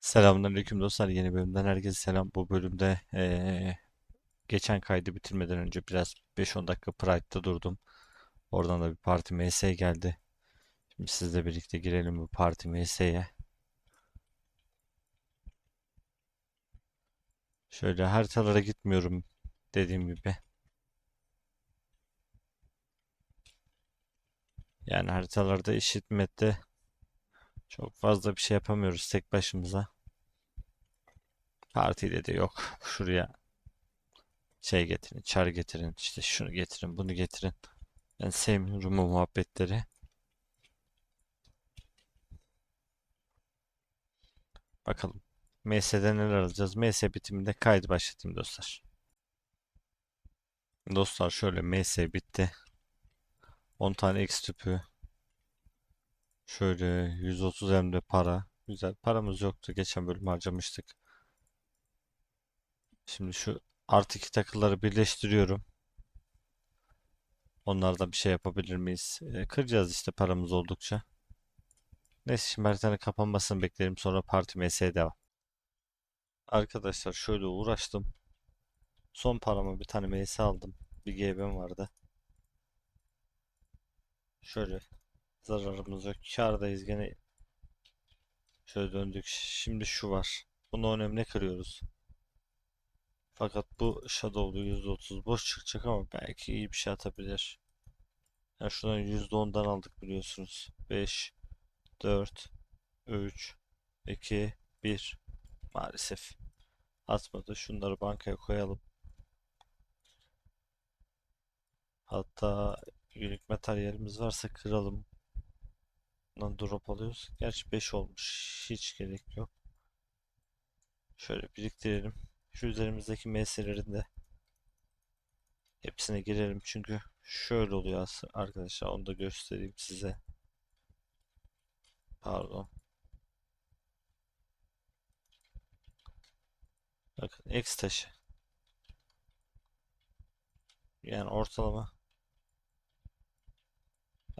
Selamünaleyküm dostlar. Yeni bölümden herkese selam. Bu bölümde eee, geçen kaydı bitirmeden önce biraz 5-10 dakika Pride'da durdum. Oradan da bir parti MS geldi. Şimdi sizle birlikte girelim bu parti MS'ye. Şöyle haritalara gitmiyorum dediğim gibi. Yani haritalarda eşitmette çok fazla bir şey yapamıyoruz tek başımıza. Partiyle de yok. Şuraya şey getirin, çar getirin, işte şunu getirin, bunu getirin. Ben sevmiyorum bu muhabbetleri. Bakalım. MS'de neler alacağız? MS bitiminde kaydı başlatayım dostlar. Dostlar şöyle MS bitti. 10 tane X tüpü. Şöyle 130 hem de para. Güzel. Paramız yoktu. Geçen bölüm harcamıştık. Şimdi şu artı iki takıları birleştiriyorum. Onlardan bir şey yapabilir miyiz? Ee, kıracağız işte paramız oldukça. Neyse şimdi haritanın kapanmasını bekleyelim. Sonra parti MS'ye devam. Arkadaşlar şöyle uğraştım. Son paramı bir tane MS aldım. Bir GB'm vardı. Şöyle zararımız yok. Kârdayız gene. Şöyle döndük. Şimdi şu var. Bunu önemli kırıyoruz. Fakat bu Shadow'lu %30 boş çıkacak ama belki iyi bir şey atabilir. Yani şuradan %10'dan aldık biliyorsunuz. 5, 4, 3, 2, 1. Maalesef atmadı. Şunları bankaya koyalım. Hatta unique materyalimiz varsa kıralım. Bundan drop alıyoruz. Gerçi 5 olmuş. Hiç gerek yok. Şöyle biriktirelim. Şu üzerimizdeki MS'lerin de hepsine girelim. Çünkü şöyle oluyor arkadaşlar. Onu da göstereyim size. Pardon. Bakın X taşı. Yani ortalama.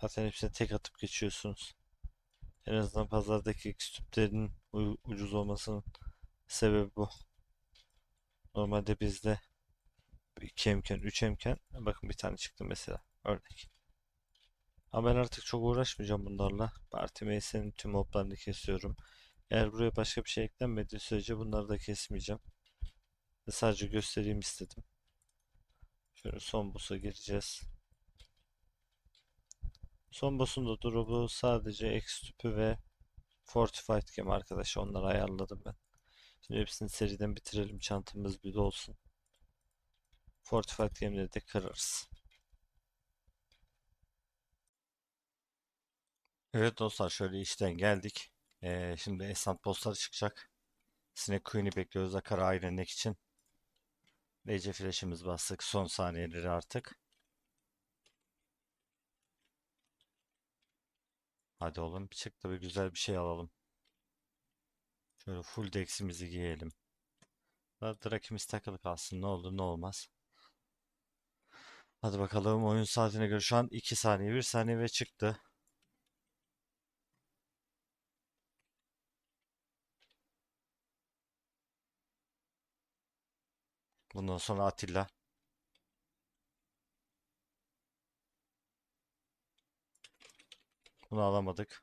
Zaten hepsine tek atıp geçiyorsunuz. En azından pazardaki u- ucuz olmasının sebebi bu. Normalde bizde 2 emken, 3 emken bakın bir tane çıktı mesela örnek. Ama ben artık çok uğraşmayacağım bunlarla. Parti Meyse'nin tüm moblarını kesiyorum. Eğer buraya başka bir şey eklenmediği sürece bunları da kesmeyeceğim. Sadece göstereyim istedim. Şöyle son boss'a gireceğiz. Son boss'un da drop'u sadece X tüpü ve Fortified Gem arkadaşlar. Onları ayarladım ben. Şimdi hepsini seriden bitirelim. Çantamız bir dolsun. Fortified Gem'leri de kırarız. Evet dostlar şöyle işten geldik. Ee, şimdi Esant bossları çıkacak. Snake Queen'i bekliyoruz Akara ayrılmak için. DC flash'imiz bastık. Son saniyeleri artık. Hadi oğlum çık da bir güzel bir şey alalım. Şöyle full dex'imizi giyelim. Drakimiz takılı kalsın. Ne olur ne olmaz. Hadi bakalım oyun saatine göre şu an 2 saniye 1 saniye ve çıktı. Bundan sonra Atilla. Bunu alamadık.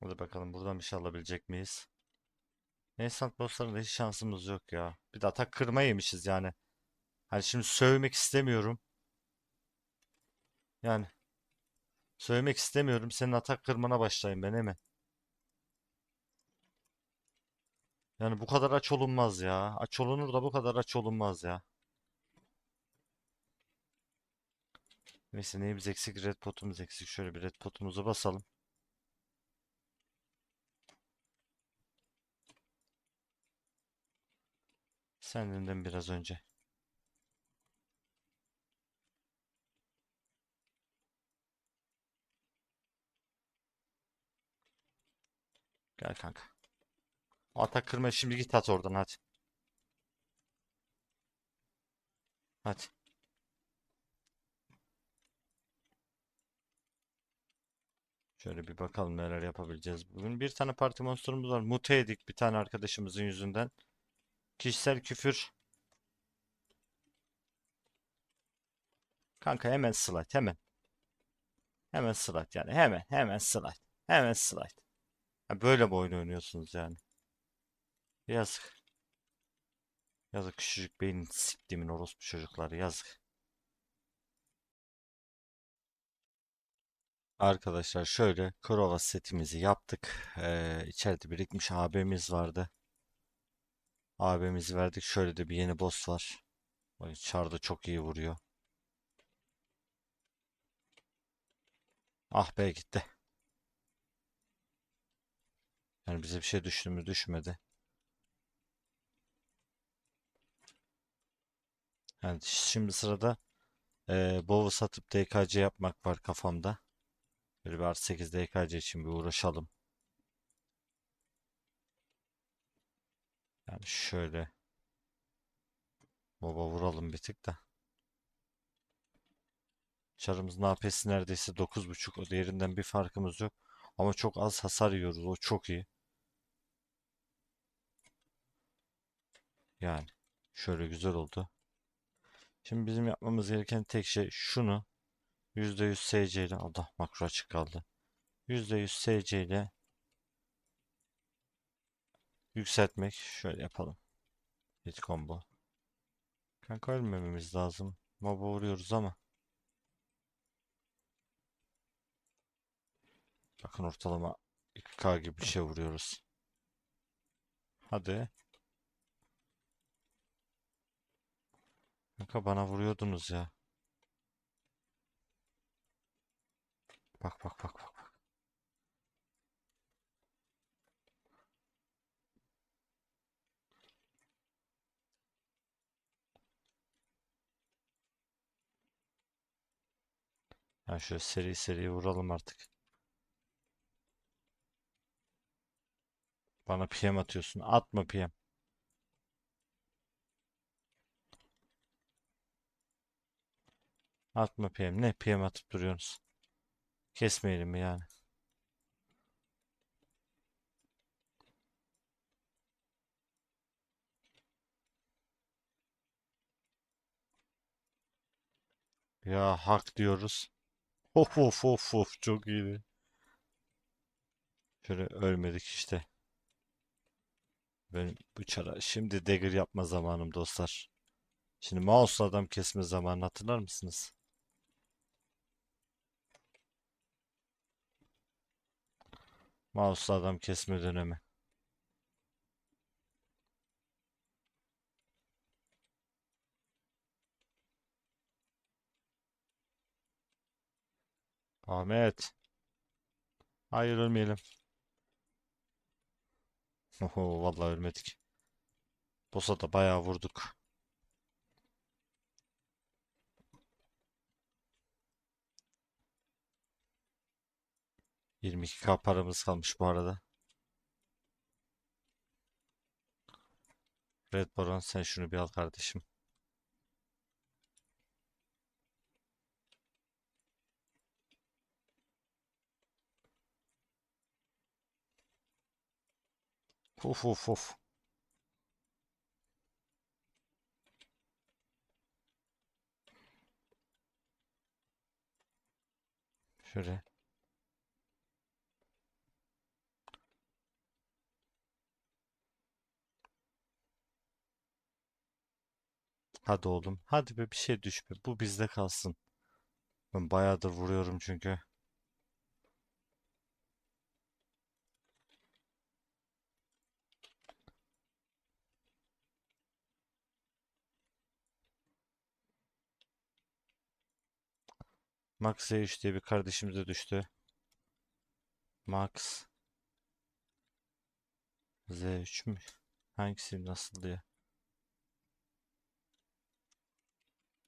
Hadi bakalım buradan bir şey alabilecek miyiz? Neyse bosslarında hiç şansımız yok ya. Bir de atak kırma yemişiz yani. Hani şimdi sövmek istemiyorum. Yani sövmek istemiyorum. Senin atak kırmana başlayayım ben hemen. Yani bu kadar aç olunmaz ya. Aç olunur da bu kadar aç olunmaz ya. Neyse neyimiz eksik? Red potumuz eksik. Şöyle bir red potumuzu basalım. Senden biraz önce. Gel kanka. Atak kırma şimdi git at oradan hadi. Hadi. Şöyle bir bakalım neler yapabileceğiz bugün. Bir tane parti monsterumuz var. Mute yedik bir tane arkadaşımızın yüzünden. Kişisel küfür. Kanka hemen slide hemen. Hemen slide yani hemen hemen slide. Hemen slide. Ha, böyle mi oyun oynuyorsunuz yani? Yazık. Yazık küçücük beyin siktiğimin orospu çocukları yazık. Arkadaşlar şöyle Krova setimizi yaptık. Ee, içeride birikmiş AB'miz vardı. AB'mizi verdik. Şöyle de bir yeni boss var. Char da çok iyi vuruyor. Ah be gitti. Yani bize bir şey düştü mü düşmedi. Yani şimdi sırada e, Bow'u satıp DKC yapmak var kafamda. Böyle bir artı 8 DKC için bir uğraşalım. Yani şöyle baba vuralım bir tık da. Çarımızın AP'si neredeyse 9.5. O diğerinden bir farkımız yok. Ama çok az hasar yiyoruz. O çok iyi. Yani şöyle güzel oldu. Şimdi bizim yapmamız gereken tek şey şunu %100 SC ile Allah makro açık kaldı. %100 SC ile yükseltmek. Şöyle yapalım. Hit combo. Kanka ölmememiz lazım. Moba vuruyoruz ama. Bakın ortalama 2K gibi bir şey vuruyoruz. Hadi. Kanka bana vuruyordunuz ya. Bak bak bak bak. Yani şöyle seri seri vuralım artık. Bana PM atıyorsun. Atma PM. Atma PM. Ne PM atıp duruyorsunuz? Kesmeyelim mi yani? Ya hak diyoruz. Of of of of çok iyiydi. Şöyle ölmedik işte. Benim bu çara şimdi dagger yapma zamanım dostlar. Şimdi mouse'la adam kesme zamanı hatırlar mısınız? Mouse'la adam kesme dönemi. Ahmet. Hayır ölmeyelim. Oho vallahi ölmedik. Boss'a da bayağı vurduk. 22k paramız kalmış bu arada. Red Baron sen şunu bir al kardeşim. Uf uf uf. Şöyle. Hadi oğlum. Hadi be bir şey düş be. Bu bizde kalsın. Ben bayağıdır vuruyorum çünkü. Max Z3 diye bir kardeşimize düştü. Max Z3 mü? Hangisi nasıl diye.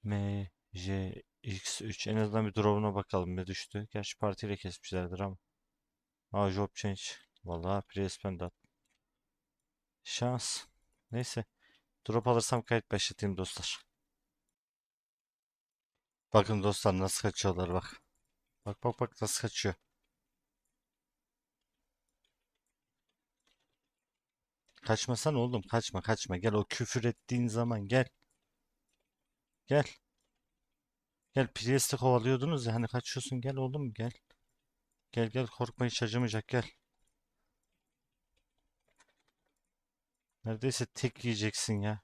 M, J, X3. En azından bir drop'una bakalım ne düştü. Gerçi partiyle kesmişlerdir ama. Aa job change. Vallahi pre-spend at. Şans. Neyse. Drop alırsam kayıt başlatayım dostlar. Bakın dostlar nasıl kaçıyorlar bak. Bak bak bak nasıl kaçıyor. Kaçmasan oğlum kaçma kaçma. Gel o küfür ettiğin zaman gel. Gel. Gel Priest'i kovalıyordunuz ya hani kaçıyorsun gel oğlum gel. Gel gel korkma hiç acımayacak gel. Neredeyse tek yiyeceksin ya.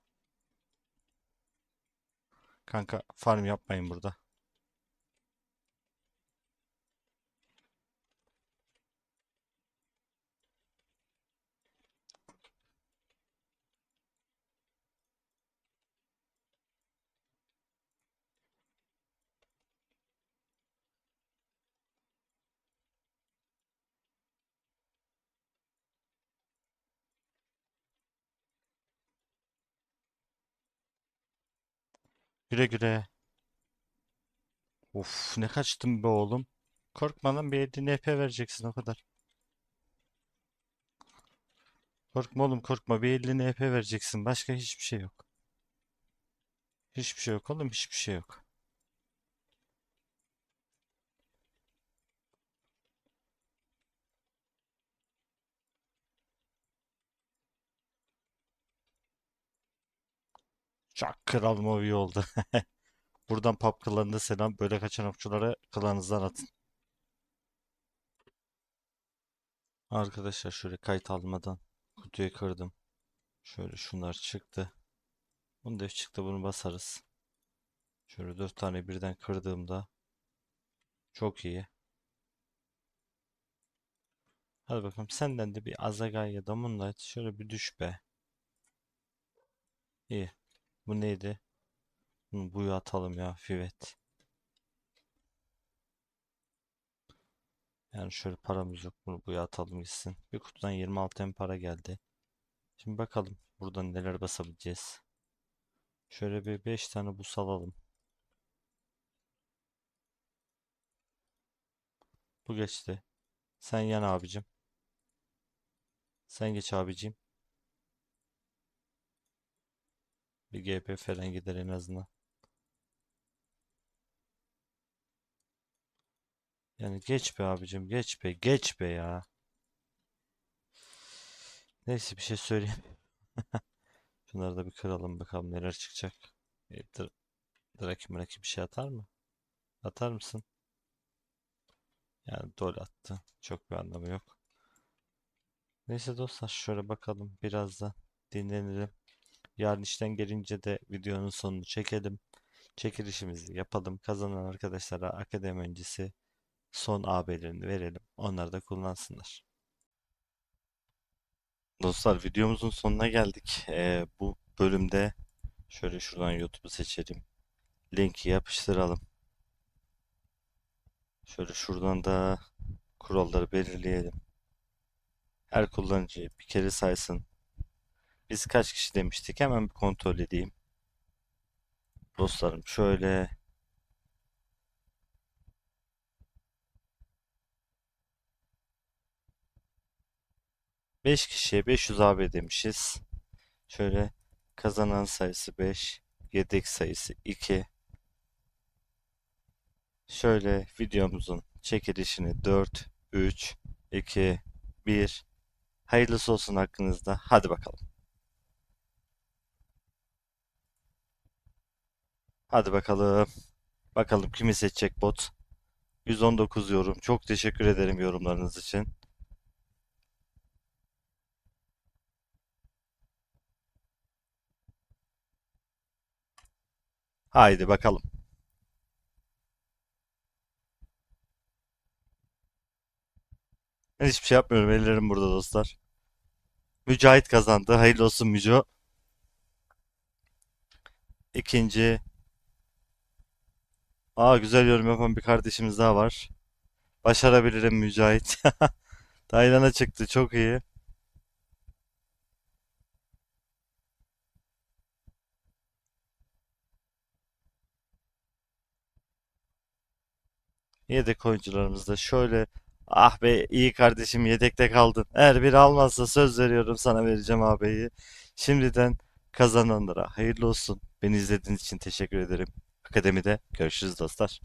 Kanka farm yapmayın burada. Güle güle. Of ne kaçtım be oğlum. Korkma lan bir 50 NP vereceksin o kadar. Korkma oğlum korkma bir 50 NP vereceksin. Başka hiçbir şey yok. Hiçbir şey yok oğlum hiçbir şey yok. Çok kral movie oldu. Buradan pub klanına selam. Böyle kaçan okçulara klanınızdan atın. Arkadaşlar şöyle kayıt almadan kutuyu kırdım. Şöyle şunlar çıktı. Bunu da çıktı bunu basarız. Şöyle dört tane birden kırdığımda çok iyi. Hadi bakalım senden de bir Azaga ya da Moonlight şöyle bir düş be. İyi. Bu neydi? Buyu atalım ya Fivet. Yani şöyle paramız yok. Bunu buya atalım gitsin. Bir kutudan 26 em para geldi. Şimdi bakalım buradan neler basabileceğiz. Şöyle bir 5 tane bus alalım. Bu geçti. Sen yan abicim. Sen geç abicim. Bir GP falan gider en azından. Yani geç be abicim geç be geç be ya. Neyse bir şey söyleyeyim. Şunları da bir kıralım bakalım neler çıkacak. E, Dra Draki mraki bir şey atar mı? Atar mısın? Yani dol attı. Çok bir anlamı yok. Neyse dostlar şöyle bakalım biraz da dinlenelim. Yarın işten gelince de videonun sonunu çekelim. Çekilişimizi yapalım. Kazanan arkadaşlara akademi öncesi son AB'lerini verelim. Onlar da kullansınlar. Dostlar videomuzun sonuna geldik. Ee, bu bölümde şöyle şuradan YouTube'u seçelim. Linki yapıştıralım. Şöyle şuradan da kuralları belirleyelim. Her kullanıcı bir kere saysın. Biz kaç kişi demiştik? Hemen bir kontrol edeyim. Dostlarım şöyle 5 kişiye 500 AB demişiz. Şöyle kazanan sayısı 5, yedek sayısı 2. Şöyle videomuzun çekilişini 4, 3, 2, 1. Hayırlısı olsun hakkınızda. Hadi bakalım. Hadi bakalım. Bakalım kimi seçecek bot. 119 yorum. Çok teşekkür ederim yorumlarınız için. Haydi bakalım. Ben hiçbir şey yapmıyorum. Ellerim burada dostlar. Mücahit kazandı. Hayırlı olsun Müco. İkinci. Aa güzel yorum yapan bir kardeşimiz daha var. Başarabilirim Mücahit. Taylan'a çıktı çok iyi. Yedek oyuncularımızda şöyle ah be iyi kardeşim yedekte kaldın. Eğer bir almazsa söz veriyorum sana vereceğim ağabeyi. Şimdiden kazananlara hayırlı olsun. Beni izlediğiniz için teşekkür ederim. Akademide görüşürüz dostlar.